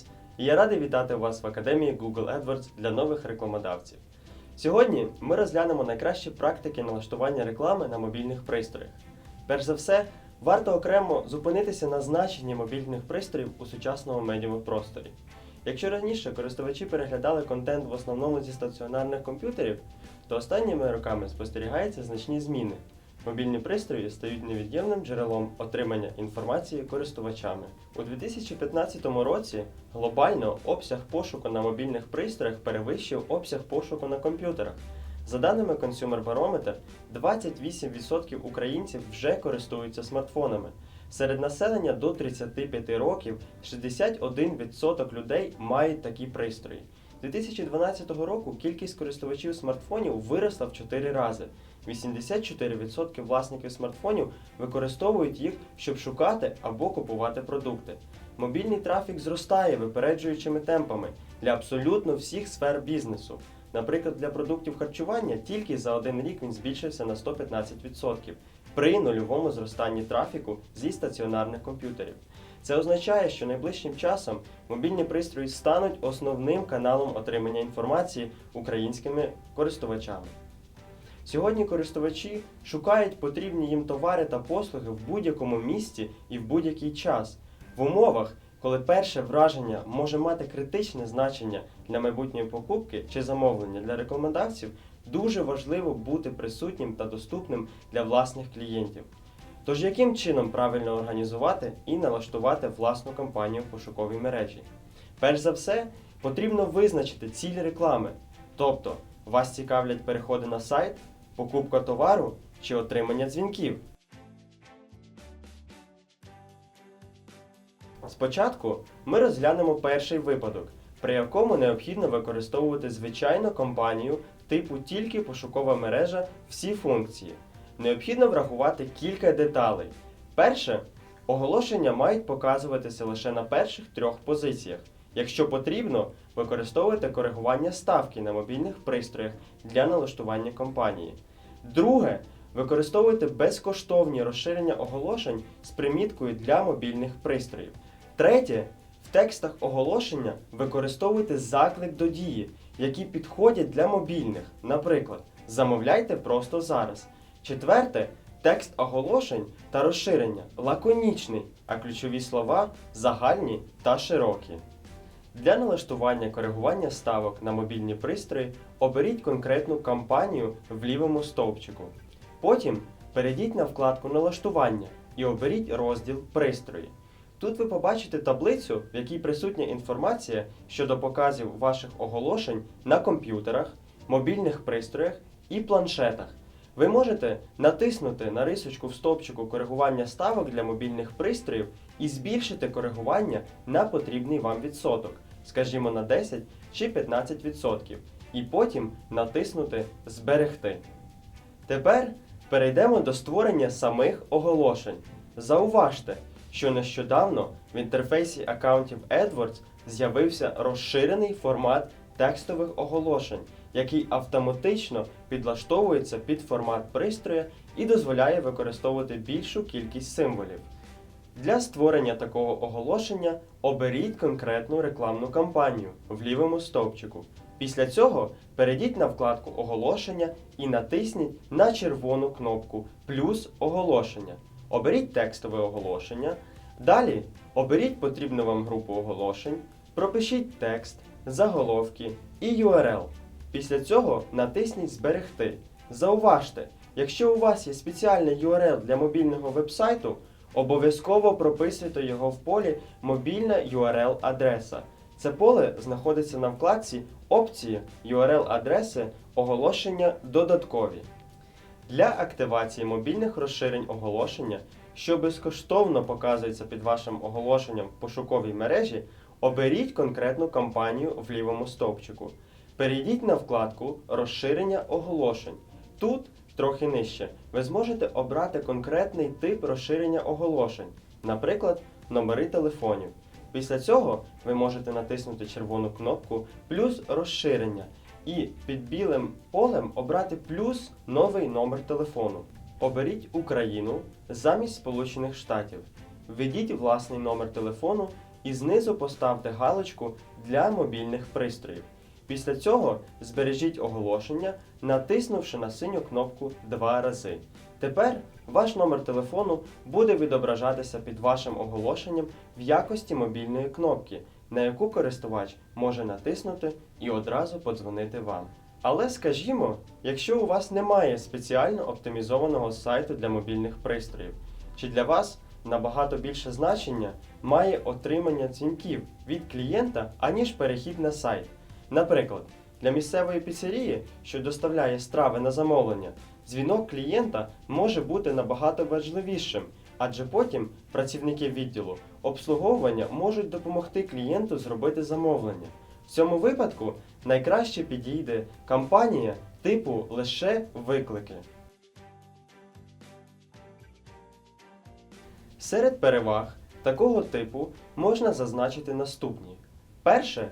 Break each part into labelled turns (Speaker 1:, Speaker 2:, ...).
Speaker 1: Мене і я радий вітати вас в Академії Google AdWords для нових рекламодавців. Сьогодні ми розглянемо найкращі практики налаштування реклами на мобільних пристроях. Перш за все, варто окремо зупинитися на значенні мобільних пристроїв у сучасному медіуму просторі. Якщо раніше користувачі переглядали контент в основному зі стаціонарних комп'ютерів, то останніми роками спостерігаються значні зміни. Мобільні пристрої стають невід'ємним джерелом отримання інформації користувачами. У 2015 році глобально обсяг пошуку на мобільних пристроях перевищив обсяг пошуку на комп'ютерах. За даними Consumer Barometer, 28% українців вже користуються смартфонами. Серед населення до 35 років 61% людей мають такі пристрої. 2012 року кількість користувачів смартфонів виросла в 4 рази. 84% власників смартфонів використовують їх, щоб шукати або купувати продукти. Мобільний трафік зростає випереджуючими темпами для абсолютно всіх сфер бізнесу. Наприклад, для продуктів харчування тільки за один рік він збільшився на 115% при нульовому зростанні трафіку зі стаціонарних комп'ютерів. Це означає, що найближчим часом мобільні пристрої стануть основним каналом отримання інформації українськими користувачами. Сьогодні користувачі шукають потрібні їм товари та послуги в будь-якому місці і в будь-який час. В умовах, коли перше враження може мати критичне значення для майбутньої покупки чи замовлення для рекомендавців, дуже важливо бути присутнім та доступним для власних клієнтів. Тож яким чином правильно організувати і налаштувати власну кампанію в пошуковій мережі? Перш за все, потрібно визначити ціль реклами, тобто вас цікавлять переходи на сайт, покупка товару чи отримання дзвінків. Спочатку ми розглянемо перший випадок, при якому необхідно використовувати звичайну компанію типу тільки пошукова мережа всі функції. Необхідно врахувати кілька деталей. Перше, оголошення мають показуватися лише на перших трьох позиціях. Якщо потрібно, використовуйте коригування ставки на мобільних пристроях для налаштування компанії. Друге, використовуйте безкоштовні розширення оголошень з приміткою для мобільних пристроїв. Третє, в текстах оголошення використовуйте заклик до дії, які підходять для мобільних. Наприклад, замовляйте просто зараз. Четверте, текст оголошень та розширення лаконічний, а ключові слова загальні та широкі. Для налаштування коригування ставок на мобільні пристрої оберіть конкретну кампанію в лівому стовпчику. Потім перейдіть на вкладку Налаштування і оберіть розділ Пристрої. Тут ви побачите таблицю, в якій присутня інформація щодо показів ваших оголошень на комп'ютерах, мобільних пристроях і планшетах. Ви можете натиснути на рисочку в стовпчику коригування ставок для мобільних пристроїв і збільшити коригування на потрібний вам відсоток, скажімо на 10 чи 15%, і потім натиснути Зберегти. Тепер перейдемо до створення самих оголошень. Зауважте, що нещодавно в інтерфейсі аккаунтів AdWords з'явився розширений формат текстових оголошень, який автоматично підлаштовується під формат пристроя і дозволяє використовувати більшу кількість символів. Для створення такого оголошення оберіть конкретну рекламну кампанію в лівому стовпчику. Після цього перейдіть на вкладку Оголошення і натисніть на червону кнопку Плюс оголошення. Оберіть текстове оголошення. Далі оберіть потрібну вам групу оголошень, пропишіть текст, заголовки і URL. Після цього натисніть Зберегти. Зауважте, якщо у вас є спеціальний URL для мобільного вебсайту, обов'язково прописуйте його в полі Мобільна URL-адреса. Це поле знаходиться на вкладці Опції URL-адреси Оголошення додаткові. Для активації мобільних розширень оголошення, що безкоштовно показується під вашим оголошенням в пошуковій мережі, оберіть конкретну кампанію в лівому стовпчику. Перейдіть на вкладку Розширення оголошень. Тут, трохи нижче, ви зможете обрати конкретний тип розширення оголошень, наприклад, номери телефонів. Після цього ви можете натиснути червону кнопку плюс розширення і під білим полем обрати плюс новий номер телефону. Оберіть Україну замість Сполучених Штатів. Введіть власний номер телефону і знизу поставте галочку для мобільних пристроїв. Після цього збережіть оголошення, натиснувши на синю кнопку два рази. Тепер ваш номер телефону буде відображатися під вашим оголошенням в якості мобільної кнопки, на яку користувач може натиснути і одразу подзвонити вам. Але скажімо, якщо у вас немає спеціально оптимізованого сайту для мобільних пристроїв, чи для вас набагато більше значення має отримання дзвінків від клієнта, аніж перехід на сайт. Наприклад, для місцевої піцерії, що доставляє страви на замовлення, дзвінок клієнта може бути набагато важливішим, адже потім працівники відділу обслуговування можуть допомогти клієнту зробити замовлення. В цьому випадку найкраще підійде кампанія типу лише виклики. Серед переваг такого типу можна зазначити наступні: перше,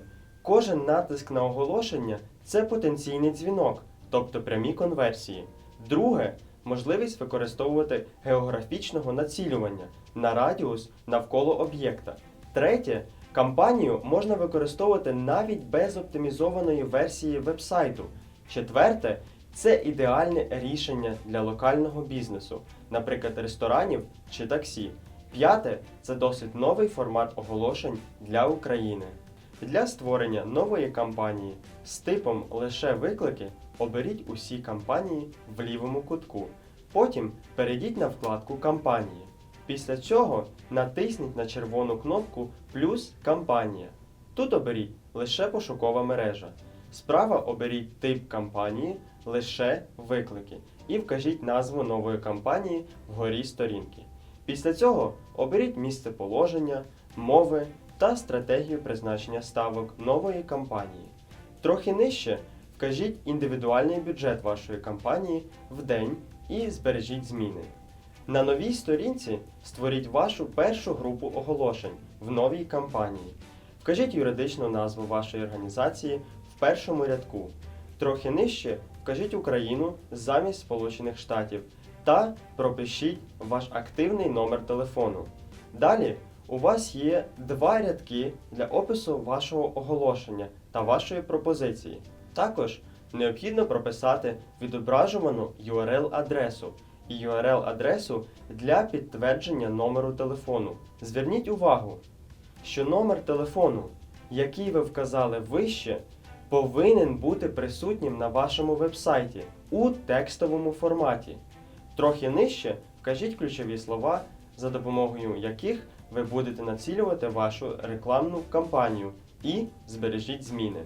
Speaker 1: кожен натиск на оголошення це потенційний дзвінок, тобто прямі конверсії. Друге, можливість використовувати географічного націлювання на радіус навколо об'єкта. Третє, кампанію можна використовувати навіть без оптимізованої версії вебсайту. Четверте, це ідеальне рішення для локального бізнесу, наприклад, ресторанів чи таксі. П'яте це досить новий формат оголошень для України. Для створення нової кампанії з типом лише виклики оберіть усі кампанії в лівому кутку. Потім перейдіть на вкладку Кампанії. Після цього натисніть на червону кнопку Плюс кампанія. Тут оберіть лише пошукова мережа. Справа оберіть тип кампанії лише виклики і вкажіть назву нової кампанії вгорі сторінки. Після цього оберіть місце положення, мови та стратегію призначення ставок нової кампанії. Трохи нижче вкажіть індивідуальний бюджет вашої кампанії в день і збережіть зміни. На новій сторінці створіть вашу першу групу оголошень в новій кампанії. Вкажіть юридичну назву вашої організації в першому рядку. Трохи нижче вкажіть Україну замість Сполучених Штатів та пропишіть ваш активний номер телефону. Далі у вас є два рядки для опису вашого оголошення та вашої пропозиції. Також необхідно прописати відображувану URL-адресу і URL-адресу для підтвердження номеру телефону. Зверніть увагу, що номер телефону, який ви вказали вище, повинен бути присутнім на вашому вебсайті у текстовому форматі. Трохи нижче вкажіть ключові слова, за допомогою яких ви будете націлювати вашу рекламну кампанію і збережіть зміни.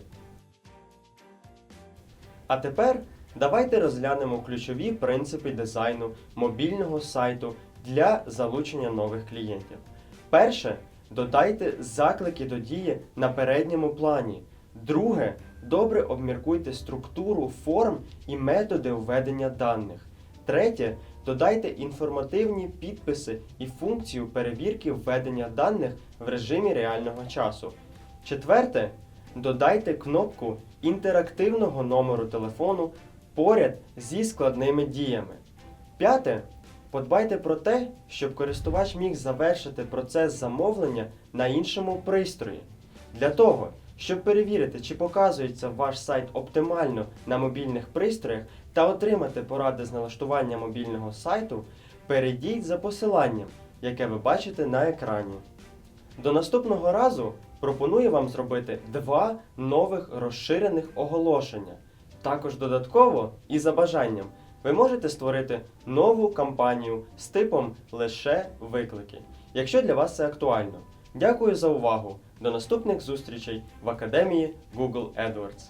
Speaker 1: А тепер давайте розглянемо ключові принципи дизайну мобільного сайту для залучення нових клієнтів. Перше, додайте заклики до дії на передньому плані. Друге, добре обміркуйте структуру форм і методи введення даних. Третє, додайте інформативні підписи і функцію перевірки введення даних в режимі реального часу. Четверте, додайте кнопку інтерактивного номеру телефону поряд зі складними діями. П'яте. Подбайте про те, щоб користувач міг завершити процес замовлення на іншому пристрої. Для того, щоб перевірити, чи показується ваш сайт оптимально на мобільних пристроях та отримати поради з налаштування мобільного сайту, перейдіть за посиланням, яке ви бачите на екрані. До наступного разу пропоную вам зробити два нових розширених оголошення. Також додатково і за бажанням ви можете створити нову кампанію з типом лише виклики, якщо для вас це актуально. Дякую за увагу! До наступних зустрічей в Академії Google AdWords.